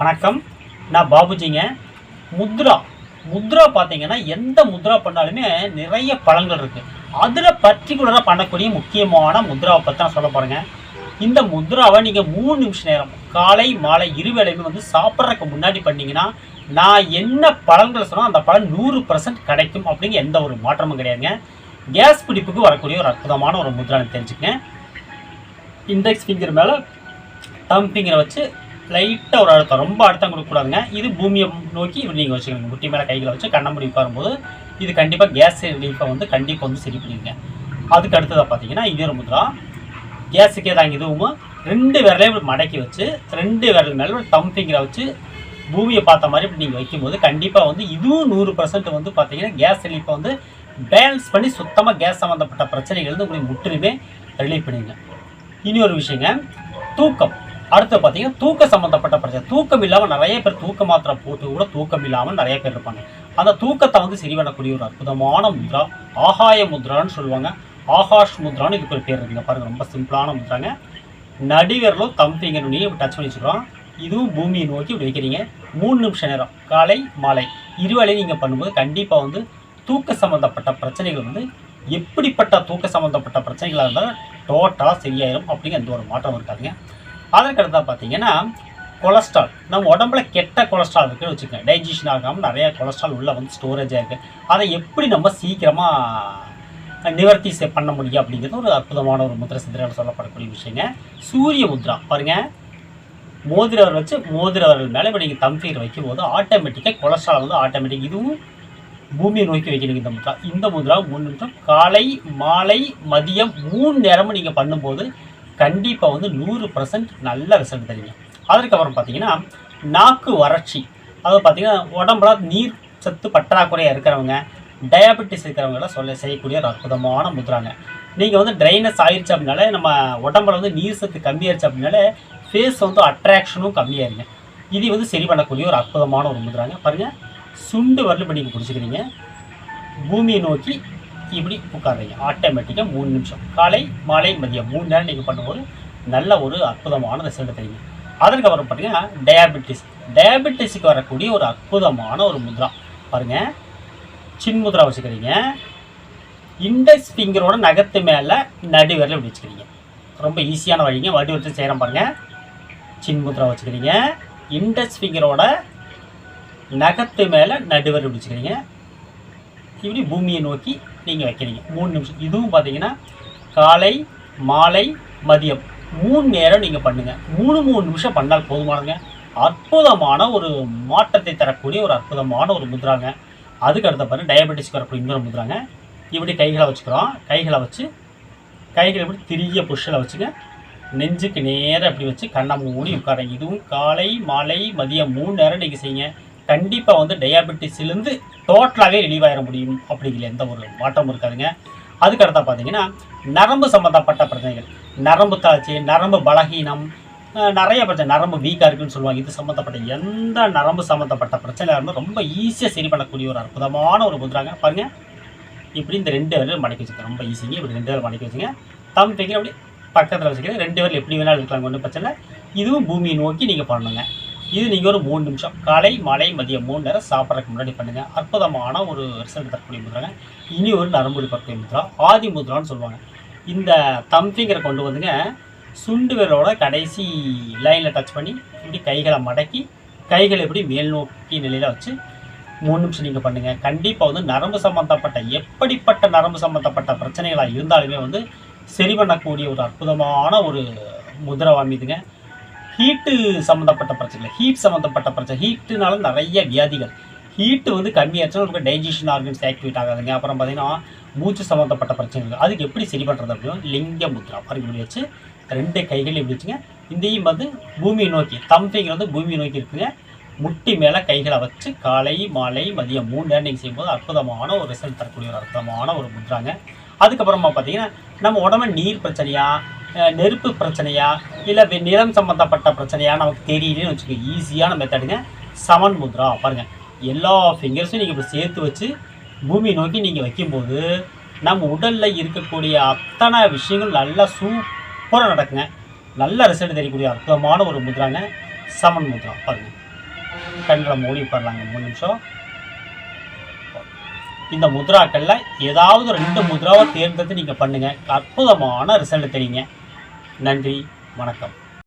வணக்கம். நான் பாபுஜிங்க. முத்ரா. முத்ரா பார்த்தீங்கன்னா எந்த முத்ரா பண்ணாலுமே நிறைய பலன்கள் இருக்குது அதில் பர்டிகுலராக பண்ணக்கூடிய முக்கியமான முத்ராவை பற்றி நான் சொல்ல போகிறேங்க இந்த முத்ராவை நீங்கள் மூணு நிமிஷம் நேரம் காலை மாலை இருவேளையுமே வந்து சாப்பிட்றதுக்கு முன்னாடி பண்ணிங்கன்னா நான் என்ன பலன்கள் சொன்னோ அந்த பலன் நூறு பர்சன்ட் கிடைக்கும் அப்படிங்கிற எந்த ஒரு மாற்றமும் கிடையாதுங்க. கேஸ் பிடிப்புக்கு வரக்கூடிய ஒரு அற்புதமான ஒரு முத்ரான்னு தெரிஞ்சுக்கங்க. இண்டெக்ஸ் ஃபிங்கர் மேலே தம் ஃபிங்கரை வச்சு லைட்டாக ஒரு அழுத்தம். ரொம்ப அழுத்தம் கொடுக்கக்கூடாதுங்க. இது பூமியை நோக்கி நீங்கள் வச்சுக்கோங்க. முட்டி மேலே கைகளை வச்சு கண்ணை உட்காரும்போது இது கண்டிப்பாக கேஸ் ரிலீஃபை வந்து கண்டிப்பாக வந்து சரி பண்ணிடுங்க. அதுக்கு அடுத்ததாக பார்த்தீங்கன்னா இதே ஒரு முத்ரா கேஸுக்கே தாங்க இதுவும். ரெண்டு விரலையும் இப்படி மடக்கி வச்சு ரெண்டு விரல் மேலே ஒரு தம் ஃபிங்கரை வச்சு பூமியை பார்த்த மாதிரி இப்படி நீங்கள் வைக்கும்போது கண்டிப்பாக வந்து இதுவும் நூறு பர்சன்ட் வந்து பார்த்தீங்கன்னா கேஸ் ரிலீஃபை வந்து பேலன்ஸ் பண்ணி சுத்தமாக கேஸ் சம்மந்தப்பட்ட பிரச்சனைகள் வந்து உங்களுக்கு முற்றிலுமே ரிலீஃப் பண்ணிடுங்க. இனி ஒரு விஷயங்க. தூக்கம். அடுத்து பார்த்தீங்கன்னா தூக்க சம்மந்தப்பட்ட பிரச்சனை. தூக்கம் இல்லாமல் நிறைய பேர் தூக்க மாத்திரை போட்டு கூட தூக்கம் இல்லாமல் நிறைய பேர் இருப்பாங்க. அந்த தூக்கத்தை வந்து சரி பண்ணக்கூடிய ஒரு அற்புதமான முத்ரா ஆகாய முத்ரான்னு சொல்லுவாங்க. ஆகாஷ் முத்ரான்னு இதுக்கு ஒரு பேர் இருக்குங்க. பாருங்கள் ரொம்ப சிம்பிளான முத்ராங்க. நடிகர்களும் தம் ஃபிங்கர் நுனியை டச் பண்ணி வச்சுக்கிறோம் இதுவும் பூமியை நோக்கி இப்படி வைக்கிறீங்க. மூணு நிமிஷம் நேரம் காலை மாலை. இருவேளையும் நீங்கள் பண்ணும்போது கண்டிப்பாக வந்து தூக்க சம்மந்தப்பட்ட பிரச்சனைகள் வந்து எப்படிப்பட்ட தூக்க சம்மந்தப்பட்ட பிரச்சனைகளாக இருந்தாலும் டோட்டலாக சரியாயிரும். அப்படிங்கிற எந்த ஒரு மாற்றம் இருக்காதுங்க. அதற்கடுத்தா பார்த்தீங்கன்னா கொலஸ்ட்ரால். நம்ம உடம்புல கெட்ட கொலஸ்ட்ரால் இருக்குன்னு வச்சுக்கோங்க. டைஜஷன் ஆகாமல் நிறையா கொலஸ்ட்ரால் உள்ளே வந்து ஸ்டோரேஜாக இருக்குது அதை எப்படி நம்ம சீக்கிரமாக நிவர்த்தி செ- பண்ண முடியும் அப்படிங்கிறது ஒரு அற்புதமான ஒரு முத்திரை சித்திரையில் சொல்லப்படக்கூடிய விஷயங்க. சூரிய முத்ரா. பாருங்கள் மோதிரவர் வச்சு மோதிரவர்கள் மேலே இப்போ நீங்கள் தம்பீர் வைக்கும்போது ஆட்டோமேட்டிக்காக கொலஸ்ட்ரால் வந்து ஆட்டோமேட்டிக் இதுவும் பூமியை நோக்கி வைக்கணும் இந்த முத்ரா. இந்த முத்ரா மூணு நிமிஷம் காலை மாலை மதியம் மூணு நேரமும் நீங்கள் பண்ணும்போது கண்டிப்பாக வந்து நூறு பர்சன்ட் நல்ல ரிசல்ட் தருவீங்க. அதற்கப்புறம் பார்த்தீங்கன்னா நாக்கு வறட்சி. அதாவது பார்த்தீங்கன்னா உடம்புல நீர் சத்து பற்றாக்குறையாக இருக்கிறவங்க டயபெட்டிஸ் இருக்கிறவங்களாம் சொல்ல செய்யக்கூடிய ஒரு அற்புதமான முத்ராங்க நீங்கள் வந்து ட்ரைனஸ் ஆயிடுச்சு அப்படின்னாலே நம்ம உடம்புல வந்து நீர் சத்து கம்மியாயிருச்சு அப்படின்னாலே ஃபேஸ் வந்து அட்ராக்ஷனும் கம்மியாயிருங்க. இது வந்து சரி பண்ணக்கூடிய ஒரு அற்புதமான ஒரு முத்ராங்க பாருங்கள் சுண்டு வரலும் பண்ணி பிடிச்சிக்கிறீங்க. பூமியை நோக்கி இப்படி உட்காருறீங்க. ஆட்டோமேட்டிக்காக மூணு நிமிஷம். காலை மாலை மதியம். மூணு நேரம் நீங்கள் பண்ணும்போது நல்ல ஒரு அற்புதமான ரிசல்ட் தெரியும் அதற்கப்புறம் பார்த்தீங்கன்னா டயாபெட்டிஸ் டயாபெட்டிஸுக்கு வரக்கூடிய ஒரு அற்புதமான ஒரு முத்ரா. பாருங்கள் சின் முத்ரா வச்சுக்கிறீங்க. இண்டெக்ஸ் ஃபிங்கரோட நகத்து மேலே நடுவரில் இப்படி வச்சுக்கிறீங்க. ரொம்ப ஈஸியான வழிங்க. வடிவத்தை செய்கிறேன் பாருங்கள் சின் முத்ரா வச்சுக்கிறீங்க. இண்டெக்ஸ் ஃபிங்கரோட நகத்து மேலே நடுவர் இப்படி வச்சுக்கிறீங்க. இப்படி பூமியை நோக்கி நீங்கள் வைக்கிறீங்க. மூணு நிமிஷம். இதுவும் பார்த்தீங்கன்னா காலை மாலை மதியம். மூணு நேரம் நீங்கள் பண்ணுங்கள் மூணு மூணு நிமிஷம் பண்ணால் போதுமானங்க அற்புதமான ஒரு மாற்றத்தை தரக்கூடிய ஒரு அற்புதமான ஒரு முத்ராங்க. அதுக்கு அடுத்த பாருங்க டயபெட்டிஸ்க்கு வரக்கூடிய இன்னொரு முத்ராங்க. இப்படி கைகளை வச்சுக்கிறோம். கைகளை வச்சு கைகளை இப்படி திரிய புஷ்ஷில் வச்சுங்க. நெஞ்சுக்கு நேராக இப்படி வச்சு கண்ணை மூடி உட்காருங்க. இதுவும் காலை மாலை மதியம் மூணு நேரம் நீங்கள் செய்யுங்க. கண்டிப்பாக வந்து டயாபெட்டிஸ்லேருந்து டோட்டலாகவே ரிலீவ் ஆகிட முடியும் அப்படிங்கிற எந்த ஒரு மாற்றமும் இருக்காதுங்க. அதுக்கு பார்த்தீங்கன்னா நரம்பு சம்மந்தப்பட்ட பிரச்சனைகள். நரம்பு தளர்ச்சி நரம்பு பலகீனம் நிறைய பிரச்சனை. நரம்பு வீக்காக இருக்குன்னு சொல்லுவாங்க. இது சம்மந்தப்பட்ட எந்த நரம்பு சம்மந்தப்பட்ட பிரச்சனையாக இருந்தாலும் ரொம்ப ஈஸியாக சரி பண்ணக்கூடிய ஒரு அற்புதமான ஒரு முதிராங்க பாருங்கள் இப்படி இந்த ரெண்டு விரல் மடக்கி வச்சுக்கோங்க ரொம்ப ஈஸிங்க இப்படி ரெண்டு விரல் மடக்கி வச்சுங்க தம் ஃபிங்கர் அப்படி பக்கத்தில் வச்சுக்கிறேன் ரெண்டு விரல் எப்படி வேணாலும் இருக்கலாம். ஒன்றும் பிரச்சனை இதுவும் பூமியை நோக்கி நீங்கள் பண்ணணுங்க இது நீங்கள் ஒரு மூணு நிமிஷம். காலை மாலை மதியம் மூணு நேரம் சாப்பிட்றதுக்கு முன்னாடி பண்ணுங்கள் அற்புதமான ஒரு ரிசல்ட் தரக்கூடிய முதிராங்க இனி ஒரு நரம்புடி இருக்கக்கூடிய முதுரா ஆதி முத்ரான்னு சொல்லுவாங்க. இந்த தம் ஃபிங்கரை கொண்டு வந்துங்க சுண்டு விரலோட கடைசி லைனில் டச் பண்ணி இப்படி கைகளை மடக்கி கைகளை இப்படி மேல் நோக்கி நிலையில் வச்சு மூணு நிமிஷம் நீங்கள் பண்ணுங்கள் கண்டிப்பாக வந்து நரம்பு சம்மந்தப்பட்ட எப்படிப்பட்ட நரம்பு சம்மந்தப்பட்ட பிரச்சனைகளாக இருந்தாலுமே வந்து சரி பண்ணக்கூடிய ஒரு அற்புதமான ஒரு முதிரை வாமிதுங்க ஹீட்டு சம்மந்தப்பட்ட பிரச்சனை ஹீட் சம்மந்தப்பட்ட பிரச்சனை. ஹீட்டுனால நிறைய வியாதிகள். ஹீட்டு வந்து கம்மியாச்சுன்னா நமக்கு டைஜஷன் ஆர்கன்ஸ் ஆக்டிவேட் ஆகாதுங்க. அப்புறம் பார்த்தீங்கன்னா மூச்சு சம்மந்தப்பட்ட பிரச்சனைகள். அதுக்கு எப்படி சரி பண்ணுறது அப்படின்னா லிங்க முத்ரா பாருங்க இப்படி வச்சு ரெண்டு கைகள் இப்படி வச்சுங்க. இதையும் வந்து பூமியை நோக்கி தம் வந்து பூமியை நோக்கி இருக்குங்க. முட்டி மேலே கைகளை வச்சு காலை மாலை மதியம் மூணு நேரம் நீங்கள் செய்யும்போது அற்புதமான ஒரு ரிசல்ட் தரக்கூடிய ஒரு அற்புதமான ஒரு முத்ராங்க அதுக்கப்புறமா பார்த்தீங்கன்னா நம்ம உடம்பு நீர் பிரச்சனையாக நெருப்பு பிரச்சனையா இல்லை நிறம் சம்மந்தப்பட்ட பிரச்சனையா நமக்கு தெரியலன்னு வச்சுக்கோங்க. ஈஸியான மெத்தடுங்க சமன் முத்ரா பாருங்கள் எல்லா ஃபிங்கர்ஸும் நீங்கள் இப்போ சேர்த்து வச்சு பூமி நோக்கி நீங்கள் வைக்கும்போது நம்ம உடலில் இருக்கக்கூடிய அத்தனை விஷயங்கள் நல்லா சூப்பராக நடக்குங்க. நல்ல ரிசல்ட் தெரியக்கூடிய அற்புதமான ஒரு முத்ராங்க சமன் முத்ரா பாருங்கள் கண்களை மூடி பண்ணலாங்க மூணு நிமிஷம். இந்த முத்ராக்களில் ஏதாவது ரெண்டு முத்ராவை தேர்ந்தெடுத்து நீங்கள் பண்ணுங்கள் அற்புதமான ரிசல்ட் தெரியுங்க நன்றி வணக்கம்.